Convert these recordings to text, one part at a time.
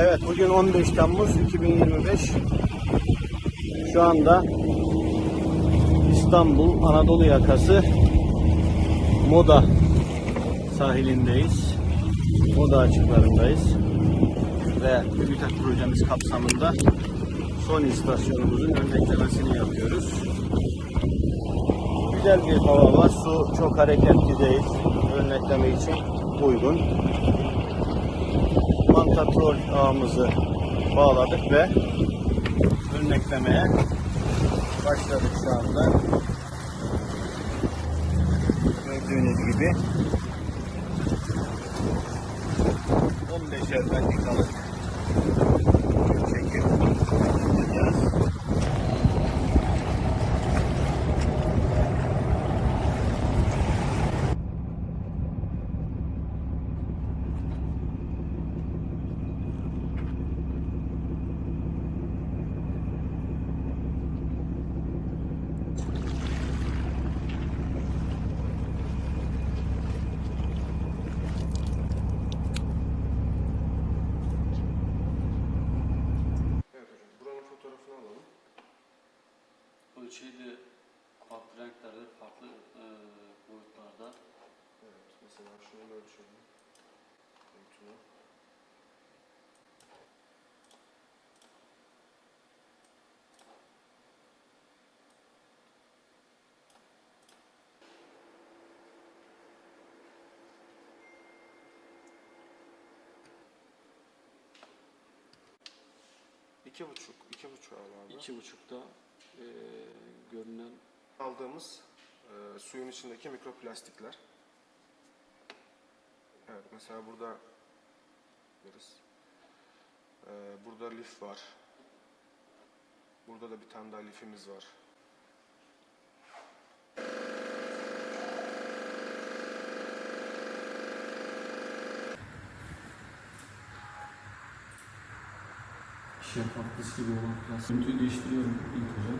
Evet bugün 15 Temmuz 2025. Şu anda İstanbul Anadolu yakası Moda sahilindeyiz. Moda açıklarındayız. Ve TÜBİTAK projemiz kapsamında son istasyonumuzun örneklemesini yapıyoruz. Güzel bir hava var. Su çok hareketli değil. Örnekleme için uygun mantatrol ağımızı bağladık ve örneklemeye başladık şu anda. Gördüğünüz gibi 15'er dakikalık Mesela şunu ölçelim. Boyutunu. İki buçuk, iki buçuk abi. İki buçukta e, görünen aldığımız e, suyun içindeki mikroplastikler. Mesela burada görürüz. E, burada lif var. Burada da bir tane daha lifimiz var. şeffaf gibi olan plastik. Görüntüyü değiştiriyorum ilk hocam.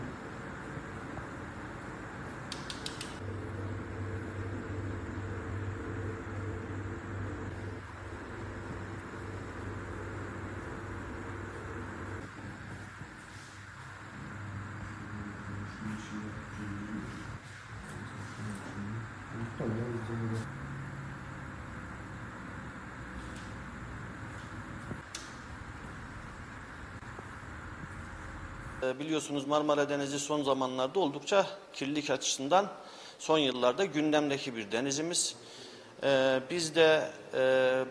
E, Biliyorsunuz Marmara Denizi son zamanlarda oldukça kirlilik açısından son yıllarda gündemdeki bir denizimiz. E, Biz de e,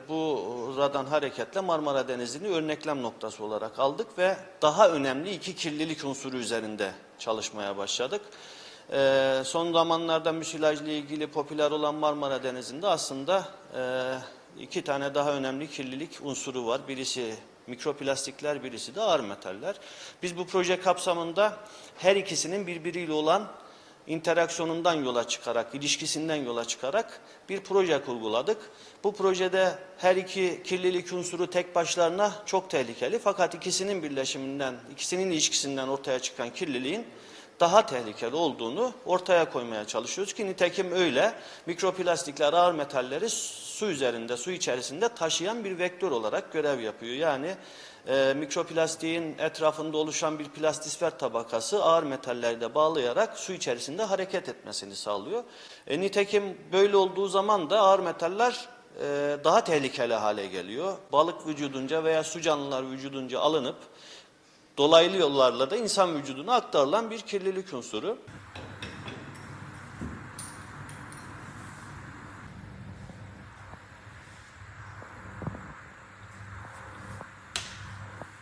buradan hareketle Marmara Denizi'ni örneklem noktası olarak aldık ve daha önemli iki kirlilik unsuru üzerinde çalışmaya başladık. E, Son zamanlarda müsilajla ilgili popüler olan Marmara Denizi'nde aslında e, iki tane daha önemli kirlilik unsuru var. Birisi mikroplastikler, birisi de ağır metaller. Biz bu proje kapsamında her ikisinin birbiriyle olan interaksiyonundan yola çıkarak, ilişkisinden yola çıkarak bir proje kurguladık. Bu projede her iki kirlilik unsuru tek başlarına çok tehlikeli fakat ikisinin birleşiminden, ikisinin ilişkisinden ortaya çıkan kirliliğin daha tehlikeli olduğunu ortaya koymaya çalışıyoruz ki nitekim öyle mikroplastikler ağır metalleri su üzerinde, su içerisinde taşıyan bir vektör olarak görev yapıyor. Yani e, mikroplastiğin etrafında oluşan bir plastisfer tabakası ağır metalleri de bağlayarak su içerisinde hareket etmesini sağlıyor. E, nitekim böyle olduğu zaman da ağır metaller e, daha tehlikeli hale geliyor. Balık vücudunca veya su canlılar vücudunca alınıp dolaylı yollarla da insan vücuduna aktarılan bir kirlilik unsuru.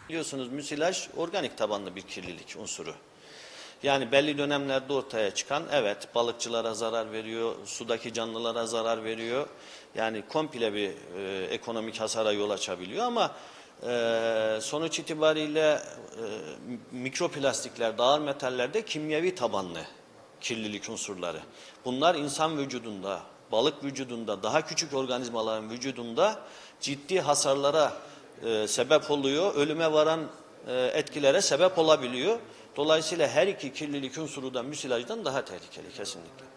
Biliyorsunuz müsilaj organik tabanlı bir kirlilik unsuru. Yani belli dönemlerde ortaya çıkan evet balıkçılara zarar veriyor, sudaki canlılara zarar veriyor. Yani komple bir e, ekonomik hasara yol açabiliyor ama e, sonuç itibariyle e, mikroplastikler, ağır metallerde kimyevi tabanlı kirlilik unsurları. Bunlar insan vücudunda, balık vücudunda, daha küçük organizmaların vücudunda ciddi hasarlara e, sebep oluyor, ölüme varan e, etkilere sebep olabiliyor. Dolayısıyla her iki kirlilik unsuru da müsilajdan daha tehlikeli kesinlikle.